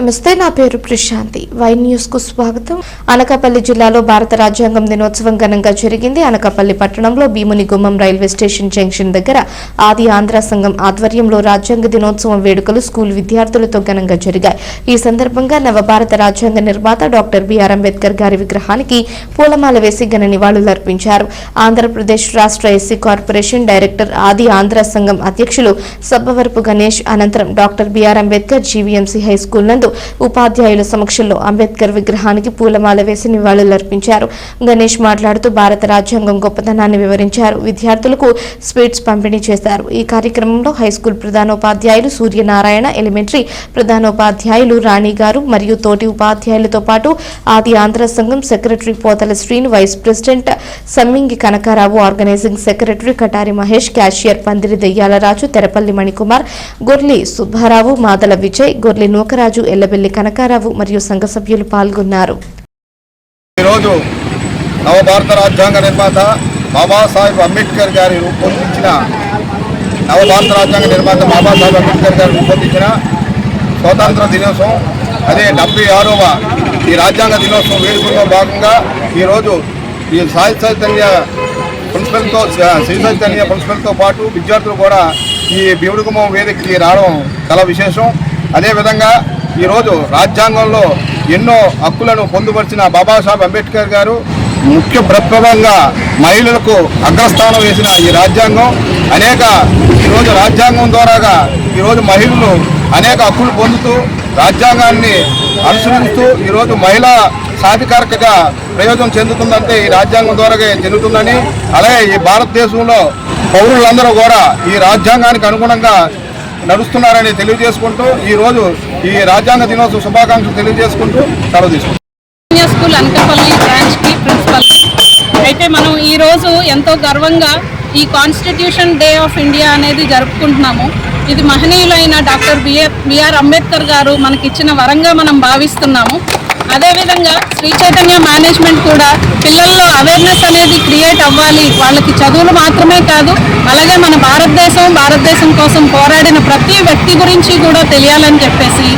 నమస్తే నా పేరు ప్రశాంతి. వై న్యూస్కు స్వాగతం. అనకాపల్లి జిల్లాలో భారత రాజ్యాంగం దినోత్సవం ఘనంగా జరిగింది. అనకాపల్లి పట్టణంలో భీముని గుమ్మం రైల్వే స్టేషన్ జంక్షన్ దగ్గర ఆది ఆంధ్ర సంఘం ఆధ్వర్యంలో రాజ్యాంగ దినోత్సవం వేడుకలు స్కూల్ విద్యార్థులతో ఘనంగా జరిగాయి. ఈ సందర్భంగా నవభారత రాజ్యాంగ నిర్మాత డాక్టర్ బిఆర్ అంబేద్కర్ గారి విగ్రహానికి పూలమాల వేసి ఘన నివాళులర్పించారు ఆంధ్రప్రదేశ్ రాష్ట్ర ఎస్సీ కార్పొరేషన్ డైరెక్టర్ ఆది ఆంధ్ర సంఘం అధ్యక్షులు సబ్బవరపు గణేష్ అనంతరం doctor BR Ambedkar GVMC high school నందు ఉపాధ్యాయుల సమక్షంలో అంబేద్కర్ విగ్రహానికి పూలమాల వేసి నివాళులర్పించారు గణేష్ మాట్లాడుతూ భారత రాజ్యాంగం గొప్పతనాన్ని వివరించారు. విద్యార్థులకు స్వీట్స్ పంపిణీ చేశారు. ఈ కార్యక్రమంలో హై స్కూల్ ప్రధానోపాధ్యాయులు సూర్యనారాయణ ఎలిమెంటరీ ప్రధానోపాధ్యాయులు రాణి గారు మరియు తోటి ఉపాధ్యాయులతో పాటు ఆది Andhra Sangham secretary Pothala Srinu vice president Sammingi Kanakarao organizing secretary Katari Mahesh cashier Pandiri Deyyalaraju Terapalli Manikumar Gorli Subbarao Madala Vijay Gorli Nookaraju వెల్లబెల్లి Kanakarao మరియు సంఘ సభ్యులు పాల్గొన్నారు. ఈరోజు నవభారత రాజ్యాంగ నిర్మాత బాబాసాహెబ్ అంబేద్కర్ గారి రూపొందించిన నవభారత రాజ్యాంగ నిర్మాత బాబాసాహెబ్ అంబేద్కర్ గారు రూపొందించిన స్వాతంత్ర దినోత్సవం అదే డెబ్బై ఆరవ ఈ రాజ్యాంగ దినోత్సవం వేడుకల్లో భాగంగా ఈరోజు ఈ సాయి చైతన్య ప్రిన్సిపల్తో శ్రీ చైతన్య ప్రిన్సిపల్తో పాటు విద్యార్థులు కూడా ఈ భీముడుగుమం వేదికకి రావడం చాలా విశేషం. అదేవిధంగా ఈరోజు రాజ్యాంగంలో ఎన్నో హక్కులను పొందుపరిచిన బాబాసాహెబ్ అంబేద్కర్ గారు ముఖ్య ప్రప్రభంగా మహిళలకు అగ్రస్థానం వేసిన ఈ రాజ్యాంగం. అనేక ఈరోజు రాజ్యాంగం ద్వారాగా ఈరోజు మహిళలు అనేక హక్కులు పొందుతూ రాజ్యాంగాన్ని అనుసరిస్తూ ఈరోజు మహిళా సాధికారికగా ప్రయోజనం చెందుతుందంటే ఈ రాజ్యాంగం ద్వారా చెందుతుందని అలాగే ఈ భారతదేశంలో పౌరులందరూ కూడా ఈ రాజ్యాంగానికి అనుగుణంగా నడుస్తున్నారని తెలియజేసుకుంటూ ఈ రోజు ఈ రాజ్యాంగ దినోత్సవ శుభాకాంక్షలు తెలియజేసుకుంటూ సెలవు తీసుకుంటాం సీనియర్ స్కూల్ అనకాపల్లి బ్రాంచ్కి ప్రిన్సిపల్. అయితే మనం ఈ రోజు ఎంతో గర్వంగా ఈ కాన్స్టిట్యూషన్ డే ఆఫ్ ఇండియా అనేది జరుపుకుంటున్నాము. ఇది మహనీయులైన doctor BR BR Ambedkar garu మనకిచ్చిన వరంగా మనం భావిస్తున్నాము. అదేవిధంగా శ్రీ చైతన్య మేనేజ్మెంట్ కూడా పిల్లల్లో అవేర్నెస్ అనేది క్రియేట్ అవ్వాలి. వాళ్ళకి చదువులు మాత్రమే కాదు అలాగే మన భారతదేశం భారతదేశం కోసం పోరాడిన ప్రతి వ్యక్తి గురించి కూడా తెలియాలని చెప్పేసి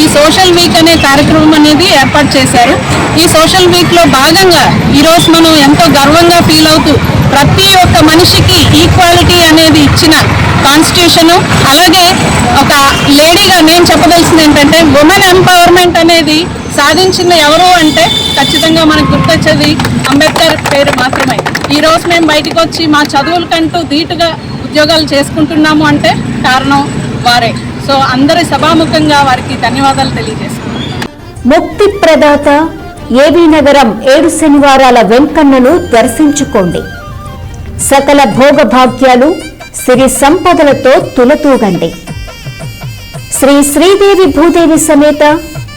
ఈ సోషల్ వీక్ అనే కార్యక్రమం అనేది ఏర్పాటు చేశారు. ఈ సోషల్ వీక్లో భాగంగా ఈరోజు మనం ఎంతో గర్వంగా ఫీల్ అవుతూ ప్రతి ఒక్క మనిషికి ఈక్వాలిటీ అనేది ఇచ్చిన కాన్స్టిట్యూషన్ అలాగే ఒక లేడీగా నేను చెప్పదలసింది ఏంటంటే ఉమెన్ ఎంపవర్మెంట్ అనేది సాధించింది ఎవరు అంటే ఖచ్చితంగా మనకు గుర్తొచ్చేది అంబేద్కర్ పేరు మాత్రమే. ఈ రోజు మేము బయటకు వచ్చి మా చదువులకంటూ ధీటుగా ఉద్యోగాలు చేసుకుంటున్నాము అంటే కారణం వారే. సో అందరి సభాముఖంగా వారికి ధన్యవాదాలు తెలియజేస్తున్నాం ముక్తి ప్రదాత ఏబీ నగరం ఏడు శనివారాల వెంకన్నను దర్శించుకోండి. సకల భోగభాగ్యాలు సిరి సంపదలతో తులతూగండి. శ్రీ శ్రీదేవి భూదేవి సమేత